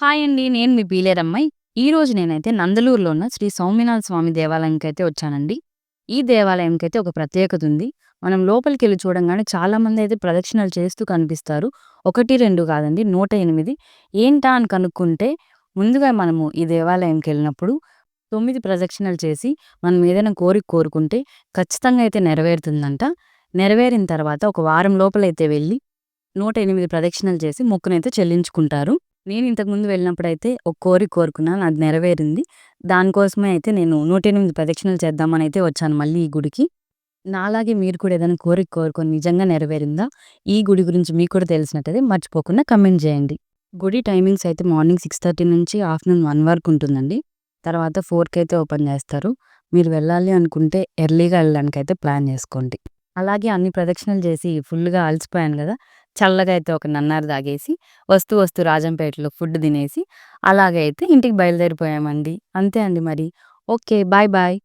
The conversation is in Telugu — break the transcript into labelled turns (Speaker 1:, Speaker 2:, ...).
Speaker 1: హాయ్ అండి. నేను మీ బీలేరమ్మాయి. ఈరోజు నేనైతే నందలూరులో ఉన్న శ్రీ సౌమ్యనాథ స్వామి దేవాలయంకైతే వచ్చానండి. ఈ దేవాలయంకైతే ఒక ప్రత్యేకత ఉంది. మనం లోపలికి వెళ్ళి చూడంగానే చాలామంది అయితే ప్రదక్షిణలు చేస్తూ కనిపిస్తారు. 1, 2 కాదండి 108 ఏంటా అని కనుక్కుంటే ముందుగా మనము ఈ దేవాలయంకి వెళ్ళినప్పుడు తొమ్మిది ప్రదక్షిణలు చేసి మనం ఏదైనా కోరిక కోరుకుంటే ఖచ్చితంగా అయితే నెరవేరుతుందంట. నెరవేరిన తర్వాత ఒక వారం లోపలైతే వెళ్ళి 108 ప్రదక్షిణలు చేసి మొక్కునైతే చెల్లించుకుంటారు. నేను ఇంతకుముందు వెళ్ళినప్పుడైతే ఒక కోరిక కోరుకున్నాను. అది నెరవేరింది. దానికోసమే అయితే నేను 108 ప్రదక్షిణలు అయితే వచ్చాను మళ్ళీ ఈ గుడికి. నాలాగే మీరు కూడా ఏదైనా కోరిక కోరుకొని నిజంగా నెరవేరిందా? ఈ గుడి గురించి మీకు కూడా తెలిసినట్టయితే మర్చిపోకుండా కమెంట్ చేయండి. గుడి టైమింగ్స్ అయితే మార్నింగ్ 6:30 నుంచి ఆఫ్టర్‌నూన్ వన్ వరకు ఉంటుందండి. తర్వాత 4కైతే ఓపెన్ చేస్తారు. మీరు వెళ్ళాలి అనుకుంటే ఎర్లీగా వెళ్ళడానికి అయితే ప్లాన్ చేసుకోండి. అలాగే అన్ని ప్రదక్షిణలు చేసి ఫుల్‌గా అలసిపోయాను కదా చల్లగా అయితే ఒక నన్నారు తాగేసి వస్తూ వస్తూ రాజంపేటలో ఫుడ్ తినేసి అలాగైతే ఇంటికి బయలుదేరిపోయామండి. అంతే అండి మరి. ఓకే. Bye bye.